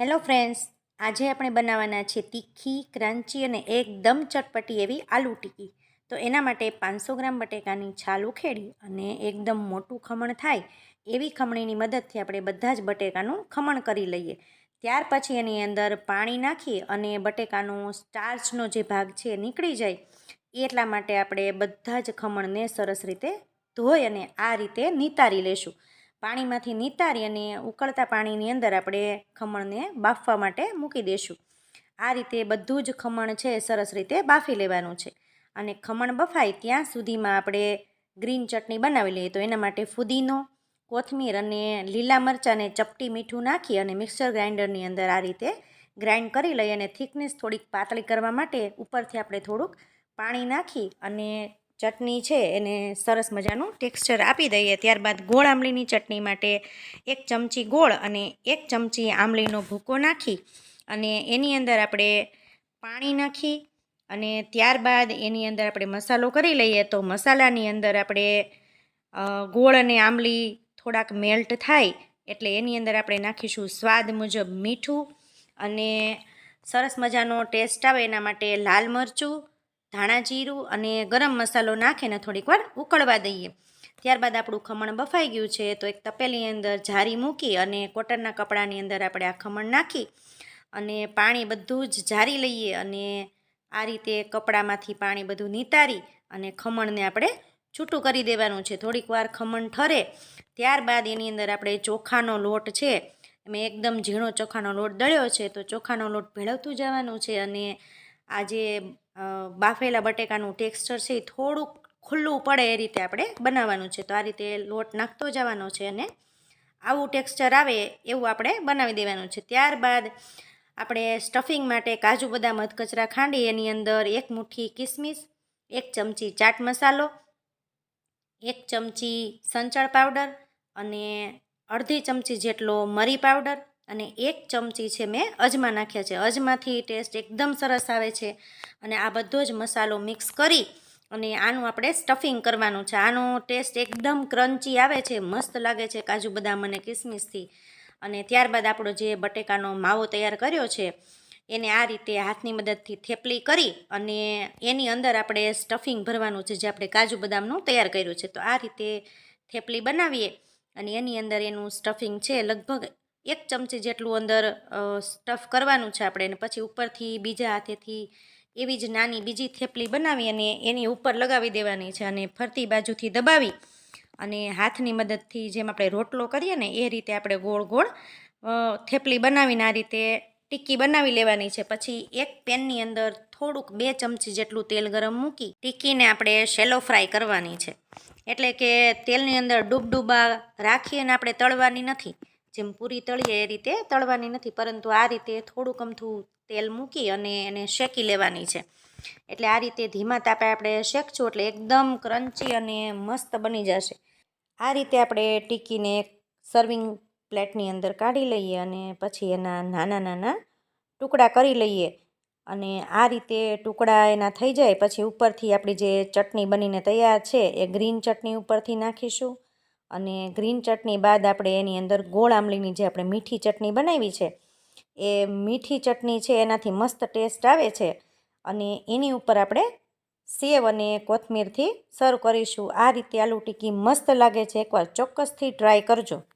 Hello friends આજે આપણે બનાવવાના છે તીખી, ક્રાંચી અને એકદમ ચટપટી એવી આલુ ટીકી. તો એના માટે પાંચસો ગ્રામ બટેકાની છાલ ઉખેડી અને એકદમ મોટું ખમણ થાય એવી ખમણીની મદદથી આપણે બધા જ બટેકાનું ખમણ કરી લઈએ. ત્યાર પછી એની અંદર પાણી નાખી અને બટેકાનો સ્ટાર્ચનો જે ભાગ છે એ નીકળી જાય. એટલા માટે આપણે બધા જ ખમણને સરસ રીતે ધોઈ અને આ રીતે નિતારી લેશું પાણીમાંથી નિતારી અને ઉકળતા પાણીની અંદર આપણે ખમણને બાફવા માટે મૂકી દઈશું આ રીતે બધું જ ખમણ છે, સરસ રીતે બાફી લેવાનું છે. અને ખમણ બફાય ત્યાં સુધીમાં આપણે ગ્રીન ચટણી બનાવી લઈએ તો એના માટે ફુદીનો, કોથમીર અને લીલા મરચાંને ચપટી મીઠું નાખી અને મિક્સર ગ્રાઇન્ડરની અંદર આ રીતે ગ્રાઇન્ડ કરી લઈએ અને થિકનેસ થોડીક પાતળી કરવા માટે ઉપરથી આપણે થોડુંક પાણી નાખી અને ચટણી છે એને સરસ મજાનું ટેક્સચર આપી દઈએ. ત્યારબાદ ગોળ આંબલીની ચટણી માટે એક ચમચી ગોળ અને એક ચમચી આંબલીનો ભૂકો નાખી અને એની અંદર આપણે પાણી નાખી અને ત્યારબાદ એની અંદર આપણે મસાલો કરી લઈએ તો મસાલાની અંદર આપણે ગોળ અને આંબલી થોડાક મેલ્ટ થાય એટલે એની અંદર આપણે નાખીશું સ્વાદ મુજબ મીઠું અને સરસ મજાનો ટેસ્ટ આવે એના માટે લાલ મરચું ધાણા જીરું અને ગરમ મસાલો નાખીને થોડીક વાર ઉકળવા દઈએ. ત્યારબાદ આપણું ખમણ બફાઈ ગયું છે, તો એક તપેલી અંદર જારી મૂકી અને કોટનના કપડાની અંદર આપણે આ ખમણ નાખી અને પાણી બધું જ જારી લઈએ અને આ રીતે કપડામાંથી પાણી બધું નિતારી અને ખમણને આપણે છૂટું કરી દેવાનું છે. થોડીક વાર ખમણ ઠરે, ત્યારબાદ એની અંદર આપણે ચોખાનો લોટ છે મેં એકદમ ઝીણો ચોખાનો લોટ દળ્યો છે, તો ચોખાનો લોટ ભેળવતું જવાનું છે અને આ જે બાફેલા બટેકાનું ટેક્સચર છે એ થોડુંક ખુલ્લું પડે એ રીતે આપણે બનાવવાનું છે. તો આ રીતે લોટ નાખતો જવાનો છે અને આવું ટેક્સચર આવે એવું આપણે બનાવી દેવાનું છે. ત્યારબાદ આપણે સ્ટફિંગ માટે કાજુ બદામ, અધકચરા ખાંડી, એની અંદર એક મુઠ્ઠી કિસમિસ, એક ચમચી ચાટ મસાલો, એક ચમચી સંચળ પાવડર અને અડધી ચમચી જેટલો મરી પાવડર અને એક ચમચી છે મેં અજમા નાખ્યા છે. અજમાથી ટેસ્ટ એકદમ સરસ આવે છે અને આ બધો જ મસાલો મિક્સ કરી અને આનું આપણે સ્ટફિંગ કરવાનું છે. આનો ટેસ્ટ એકદમ ક્રન્ચી આવે છે, મસ્ત લાગે છે કાજુ બદામ અને કિસમિસથી. અને ત્યારબાદ આપણો જે બટેકાનો માવો તૈયાર કર્યો છે, એને આ રીતે હાથની મદદથી થેપલી કરી અને એની અંદર આપણે સ્ટફિંગ ભરવાનું છે જે આપણે કાજુ બદામનું તૈયાર કર્યું છે. તો આ રીતે થેપલી બનાવીએ અને એની અંદર એનું સ્ટફિંગ છે લગભગ એક ચમચી જેટલું અંદર સ્ટફ કરવાનું છે આપણે, અને પછી ઉપરથી બીજા હાથેથી એવી જ નાની બીજી થેપલી બનાવી અને એની ઉપર લગાવી દેવાની છે અને ફરતી બાજુથી દબાવી અને હાથની મદદથી જેમ આપણે રોટલો કરીએ ને, એ રીતે આપણે ગોળ ગોળ થેપલી બનાવીને આ રીતે ટિક્કી બનાવી લેવાની છે. પછી એક પેનની અંદર થોડુંક બે ચમચી જેટલું તેલ ગરમ મૂકી ટિક્કીને આપણે શેલો ફ્રાય કરવાની છે. એટલે કે તેલની અંદર ડૂબડૂબા રાખી અને આપણે તળવાની નથી. જેમ પૂરી તળીએ એ રીતે તળવાની નથી, પરંતુ આ રીતે થોડુંક અમથું તેલ મૂકી અને એને શેકી લેવાની છે. એટલે આ રીતે ધીમા તાપે આપણે શેકશું એટલે એકદમ ક્રન્ચી અને મસ્ત બની જશે. આ રીતે આપણે ટીકીને સર્વિંગ પ્લેટની અંદર કાઢી લઈએ અને પછી એના નાના નાના ટુકડા કરી લઈએ. અને આ રીતે ટુકડા એના થઈ જાય, પછી ઉપરથી આપણી જે ચટણી બનીને તૈયાર છે, એ ગ્રીન ચટણી ઉપરથી નાખીશું. અને ગ્રીન ચટણી બાદ આપણે એની અંદર ગોળ આંબલીની જે આપણે મીઠી ચટણી બનાવી છે, એ મીઠી ચટણી છે એનાથી મસ્ત ટેસ્ટ આવે છે અને એની ઉપર આપણે સેવ અને કોથમીરથી સર્વ કરીશું. આ રીતે આલુ ટીકી મસ્ત લાગે છે. એકવાર ચોક્કસથી ટ્રાય કરજો.